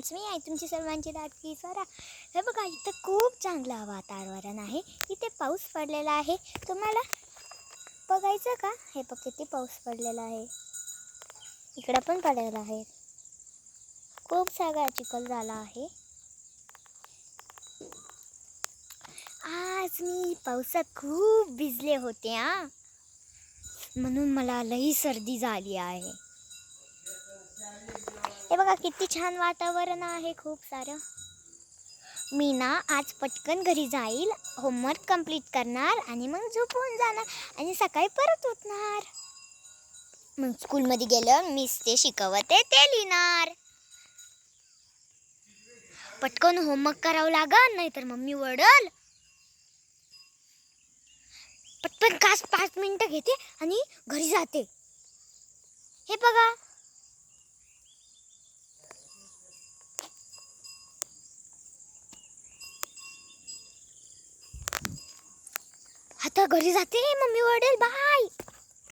Friends मी आहे तुमची सर्वांची लाटकी सरा हे बघा इथं खूप चांगलं वातावरण आहे. इथे पाऊस पडलेला आहे. तुम्हाला बघायचं का? हे बघ किती पाऊस पडलेला आहे. इकडं पण पडलेला आहे. खूप सगळा चिखल झाला आहे. आज मी पावसात खूप भिजले होते हा. म्हणून मला लई सर्दी झाली आहे. बघा किती छान वातावरण आहे खूप सारं. मी ना आज पटकन घरी जाईल होमवर्क कंप्लीट करणार आणि मग झोपून जाणार आणि सकाळी परत उठणार. मग स्कूलमध्ये गेलं मिस ते शिकवते ते लिहिणार. पटकन होमवर्क करावं लागल नाहीतर मम्मी वडल पटकन कास पाच मिनिटं घेते आणि घरी जाते. हे बघा आता घरी जाते मम्मी वडेल. बाय.